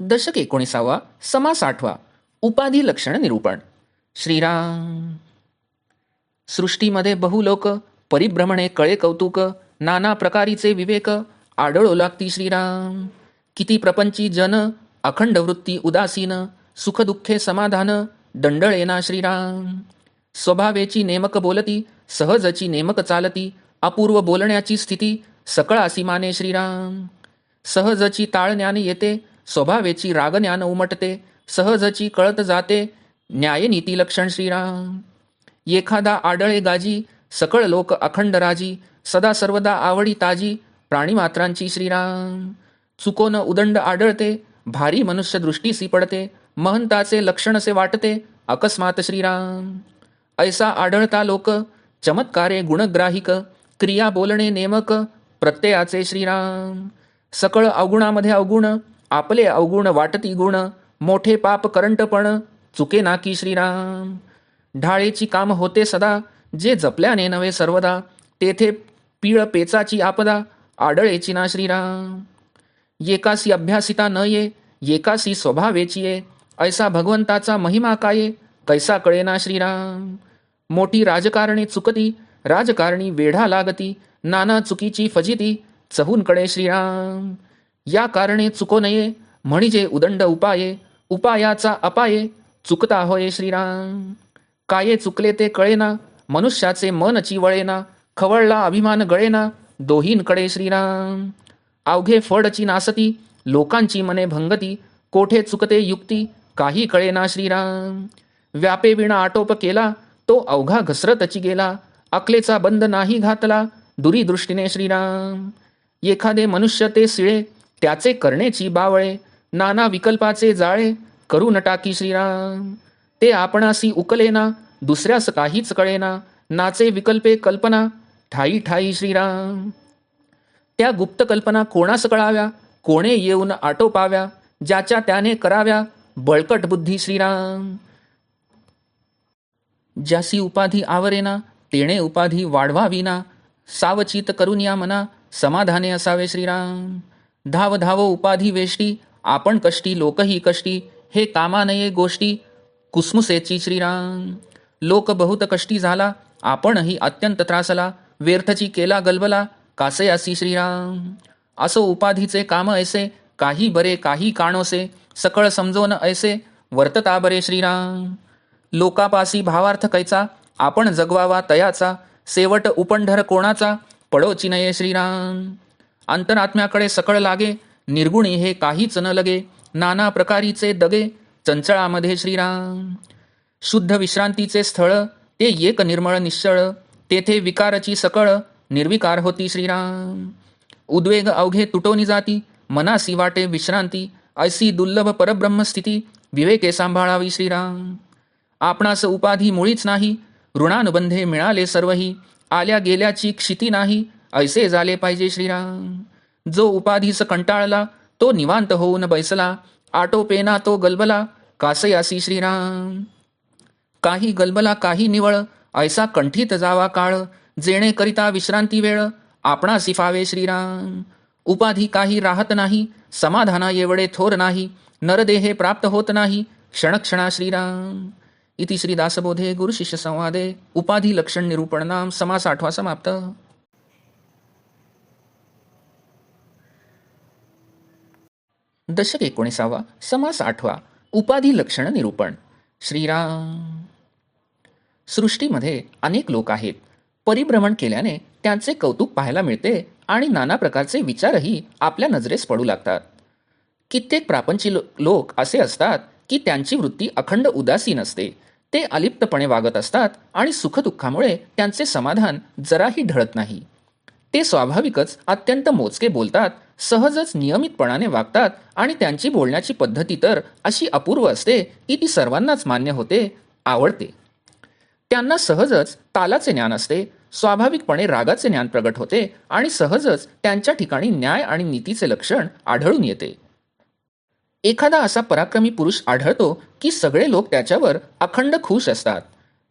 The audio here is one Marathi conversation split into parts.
दशक एकोणीसावा समास आठवा उपाधी लक्षण निरूपण. श्रीराम. सृष्टीमध्ये बहुलोक परिभ्रमणे कळे कौतुक नाना प्रकारीचे विवेक आढळो लागती श्रीराम. किती प्रपंची जन अखंड वृत्ती उदासीन सुखदुःखे समाधान दंडळेना श्रीराम. स्वभावेची नेमक बोलती सहजची नेमक चालती अपूर्व बोलण्याची स्थिती सकळा सीमाने श्रीराम. सहजची ताळण्याने येते स्वभावेची रागज्ञान उमटते सहजची कळत जाते न्यायनीती लक्षण श्रीराम. एखादा आडळे गाजी सकळ लोक अखंड राजी सदा सर्वदा आवडी ताजी प्राणीमात्रांची श्रीराम. चुकोन उदंड आढळते भारी मनुष्य दृष्टीसी पडते महंताचे लक्षणसे वाटते अकस्मात श्रीराम. ऐसा आढळता लोक चमत्कारे गुणग्राहिक क्रिया बोलणे नेमक प्रत्ययाचे श्रीराम. सकळ अवगुणामध्ये अवगुण आपले अवगुण वाटती गुण मोठे पाप करंटपण चुके नाकी श्रीराम. ढाळेची काम होते सदा जे जपल्याने नव्हे सर्वदा तेथे पीळ पेचाची आपदा आडळेची ना श्रीराम. एकासी अभ्यासिता न ये एकासी स्वभावेची ये ऐसा भगवंताचा महिमा काये कैसा कळे ना श्रीराम. मोठी राजकारणी चुकती राजकारणी वेढा लागती नाना चुकीची फजिती चहूनकडे श्रीराम. या कारणे चुको नये म्हणजे उदंड उपाये उपायाचा अपाये चुकता होय श्रीराम. काये चुकले ते कळेना मनुष्याचे मन चिवळेना खवळला अभिमान गळेना दोहींकडे श्रीराम. अवघे फडची नासती लोकांची मने भंगती कोठे चुकते युक्ती काही कळेना श्रीराम. व्यापे विणा आटोप केला तो अवघा घसरतची गेला अकलेचा बंद नाही घातला दुरीदृष्टीने श्रीराम. एखादे मनुष्य ते सिळे त्याचे करण्याची बावळे नाना विकल्पाचे जाळे करू नटाकी श्रीराम. ते आपणासी उकलेना दुसऱ्यास काहीच कळेना नाचे विकल्पे कल्पना ठाई ठाई श्रीराम. त्या गुप्त कल्पना कोणास कळाव्या कोणे येऊन आटोपाव्या ज्याच्या त्याने कराव्या बळकट बुद्धी श्रीराम. ज्यासी उपाधी आवरेना तेणे उपाधी वाढवाविना सावचित करून या मना समाधाने असावे श्रीराम. धाव धाव उपाधी वेष्टी आपण कष्टी लोकही कष्टी हे कामा नये गोष्टी कुसमुसेची श्रीराम. लोक बहुत कष्टी झाला आपणही अत्यंत त्रासला व्यर्थची केला गलबला कासयासी श्रीराम. असो उपाधीचे काम ऐसे काही बरे काही काणोसे सकळ समजोन ऐसे वर्तता बरे श्रीराम. लोकापासी भावार्थ कैचा आपण जगवावा तयाचा सेवट उपंढर कोणाचा पडोची नये श्रीराम. अंतरात्म्याकडे सकळ लागे निर्गुणी हे काहीच न लगे नाना प्रकारीचे दगे चंचळामध्ये श्रीराम. शुद्ध विश्रांतीचे स्थळ ते एक निर्मळ निश्चळ तेथे विकारची सकळ निर्विकार होती श्रीराम. उद्वेग अवघे तुटोनी जाती मनासी वाटे विश्रांती ऐसी दुर्लभ परब्रह्मस्थिती विवेके सांभाळावी श्रीराम. आपणास उपाधी मुळीच नाही ऋणानुबंधे मिळाले सर्वही आल्या गेल्याची क्षिती नाही ऐसे झाले पाहिजे श्रीराम. जो उपाधीस कंटाळला तो निवांत होऊन बैसला. आटोपेना तो गलबला कासयासी श्रीराम. काही गलबला काही निवळ ऐसा कंठीत जावा काळ. जेणे करिता विश्रांती वेळ आपणा सिफावे श्रीराम. उपाधी काही राहत नाही समाधाना एवढे थोर नाही. नरदेहे प्राप्त होत नाही क्षणक्षणा श्रीराम. इति श्री दासबोधे गुरुशिष्य संवादे. उपाधी लक्षण निरूपण नाम समास आठवा समाप्त. दशक एकोणीसावा समास आठवा उपाधी लक्षण निरूपण. श्रीराम. सृष्टीमध्ये अनेक लोक आहेत. परिभ्रमण केल्याने त्यांचे कौतुक पाहायला मिळते आणि नाना प्रकारचे विचारही आपल्या नजरेस पडू लागतात. कित्येक प्रापंची लोक असे असतात की त्यांची वृत्ती अखंड उदासीन असते. ते अलिप्तपणे वागत असतात आणि सुखदुःखामुळे त्यांचे समाधान जराही ढळत नाही. ते स्वाभाविकच अत्यंत मोजके बोलतात सहजच नियमितपणाने वागतात आणि त्यांची बोलण्याची पद्धती तर अशी अपूर्व असते की ती सर्वांनाच मान्य होते आवडते. त्यांना सहजच तालाचे ज्ञान असते स्वाभाविकपणे रागाचे ज्ञान प्रगट होते आणि सहजच त्यांच्या ठिकाणी न्याय आणि नीतीचे लक्षण आढळून येते. एखादा असा पराक्रमी पुरुष आढळतो की सगळे लोक त्याच्यावर अखंड खुश असतात.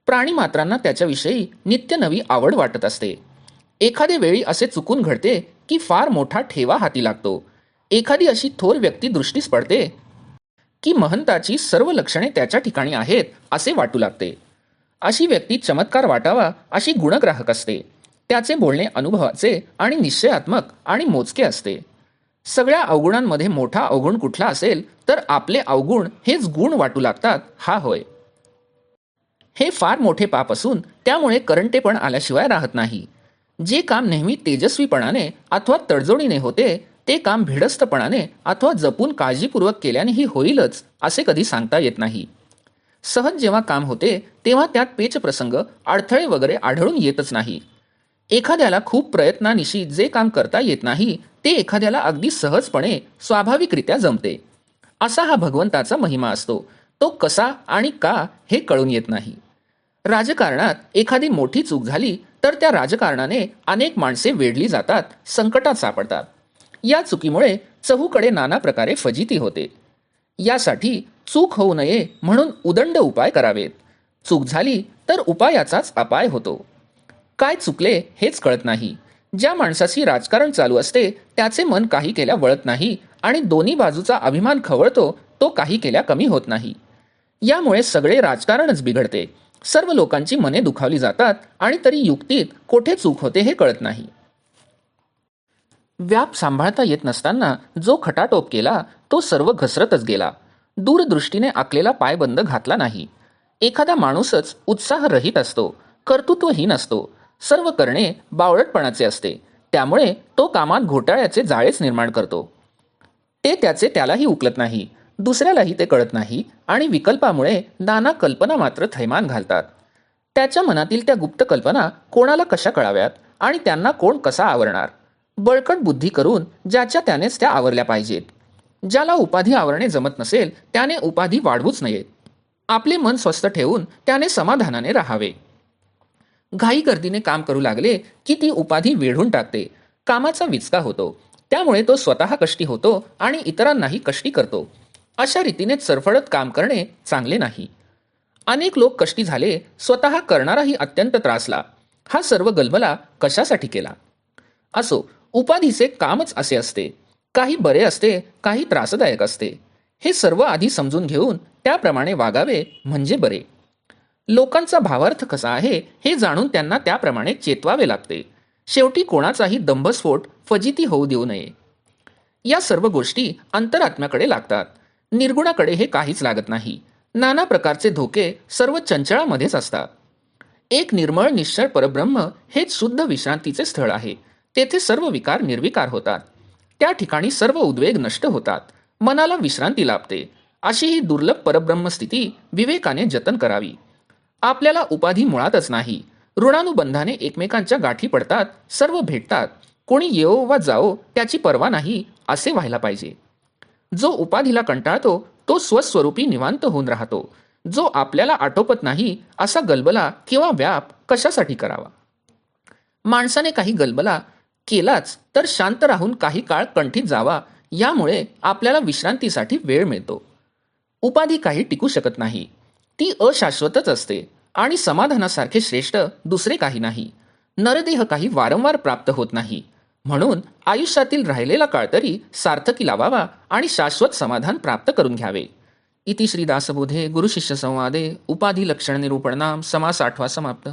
प्राणी मात्रांना त्याच्याविषयी नित्य नवी आवड वाटत असते. एखादे वेळी असे चुकून घडते की फार मोठा ठेवा हाती लागतो. एखादी अशी थोर व्यक्ती दृष्टीस पडते की महंताची सर्व लक्षणे त्याच्या ठिकाणी आहेत असे वाटू लागते. अशी व्यक्ती चमत्कार वाटावा अशी गुणग्राहक असते. त्याचे बोलणे अनुभवाचे आणि निश्चयात्मक आणि मोजके असते. सगळ्या अवगुणांमध्ये मोठा अवगुण कुठला असेल तर आपले अवगुण हेच गुण वाटू लागतात हा होय. हे फार मोठे पाप असून त्यामुळे करंटेपण आल्याशिवाय राहत नाही. जे काम नेहमी तेजस्वीपणाने अथवा तडजोडीने होते ते काम भिडस्तपणाने अथवा जपून काळजीपूर्वक केल्यानेही होईलच असे कधी सांगता येत नाही. सहज जेव्हा काम होते तेव्हा त्यात पेचप्रसंग अडथळे वगैरे आढळून येतच नाही. एखाद्याला खूप प्रयत्नानिशी जे काम करता येत नाही ते एखाद्याला अगदी सहजपणे स्वाभाविकरित्या जमते. असा हा भगवंताचा महिमा असतो. तो कसा आणि का हे कळून येत नाही. राजकारणात एखादी मोठी चूक झाली तर त्या राजकारणाने अनेक माणसे वेढली जातात संकटात सापडतात. या चुकीमुळे चहूकडे नाना प्रकारे फजिती होते. यासाठी चूक होऊ नये म्हणून उदंड उपाय करावेत. चूक झाली तर उपायाचाच अपाय होतो. काय चुकले हेच कळत नाही. ज्या माणसाची राजकारण चालू असते त्याचे मन काही केल्या वळत नाही आणि दोन्ही बाजूचा अभिमान खवळतो तो काही केल्या कमी होत नाही. यामुळे सगळे राजकारणच बिघडते. सर्व लोकांची मने दुखावली जातात आणि तरी युक्तीत कोठे चूक होते हे कळत नाही. व्याप सांभाळता येत नसताना जो खटाटोप केला तो सर्व घसरतच गेला. दूरदृष्टीने आखलेला पायबंद घातला नाही. एखादा माणूसच उत्साहरहित असतो कर्तृत्वहीन असतो. सर्व करणे बावळटपणाचे असते. त्यामुळे तो कामात घोटाळ्याचे जाळेच निर्माण करतो. ते त्याचे त्यालाही उकलत नाही. दुसऱ्यालाही ते कळत नाही आणि विकल्पामुळे नाना कल्पना मात्र थैमान घालतात. त्याच्या मनातील त्या गुप्त कल्पना कोणाला कशा कळाव्यात आणि त्यांना कोण कसा आवरणार? बळकट बुद्धी करून ज्याच्या त्यानेच त्या आवरल्या पाहिजेत. ज्याला उपाधी आवरणे जमत नसेल त्याने उपाधी वाढवूच नयेत आपले मन स्वस्थ ठेवून त्याने समाधानाने राहावे. घाई गर्दीने काम करू लागले की ती उपाधी वेढून टाकते. कामाचा विचका होतो. त्यामुळे तो स्वतः कष्टी होतो आणि इतरांनाही कष्टी करतो. अशा रीतीने चरफडत काम करणे चांगले नाही. अनेक लोक कष्टी झाले स्वतः करणाराही अत्यंत त्रासला. हा सर्व गलबला कशासाठी केला? असो उपाधीचे कामच असे असते. काही बरे असते काही त्रासदायक असते. हे सर्व आधी समजून घेऊन त्याप्रमाणे वागावे म्हणजे बरे. लोकांचा भावार्थ कसा आहे हे जाणून त्यांना त्याप्रमाणे चेतवावे लागते. शेवटी कोणाचाही दंभस्फोट फजिती होऊ देऊ नये. या सर्व गोष्टी अंतरात्म्याकडे लागतात. निर्गुणाकडे हे काहीच लागत नाही. नाना प्रकारचे धोके सर्व चंचळामध्येच असतात. एक निर्मळ निश्चळ परब्रह्म हेच शुद्ध विश्रांतीचे स्थळ आहे. तेथे सर्व विकार निर्विकार होतात. त्या ठिकाणी सर्व उद्वेग नष्ट होतात. मनाला विश्रांती लाभते. अशी ही दुर्लभ परब्रह्म स्थिती विवेकाने जतन करावी. आपल्याला उपाधी मुळातच नाही. ऋणानुबंधाने एकमेकांच्या गाठी पडतात सर्व भेटतात. कोणी येवो वा जाओ त्याची पर्वा नाही असे व्हायला पाहिजे. जो उपाधीला कंटाळतो तो स्वस्वरूपी निवांत होऊन राहतो. जो आपल्याला आटोपत नाही असा गलबला किंवा व्याप कशासाठी करावा? माणसाने काही गलबला केलाच तर शांत राहून काही काळ कंठीत जावा यामुळे आपल्याला विश्रांतीसाठी वेळ मिळतो. उपाधी काही टिकू शकत नाही. ती अशाश्वतच असते आणि समाधानासारखे श्रेष्ठ दुसरे काही नाही. नरदेह काही वारंवार प्राप्त होत नाही. म्हणून आयुष्यातील राहिलेला काळ तरी सार्थकी लावावा आणि शाश्वत समाधान प्राप्त करून घ्यावे. इति श्री दासबोधे गुरुशिष्य संवादे उपाधी लक्षण निरूपण नाम समास आठवा समाप्त.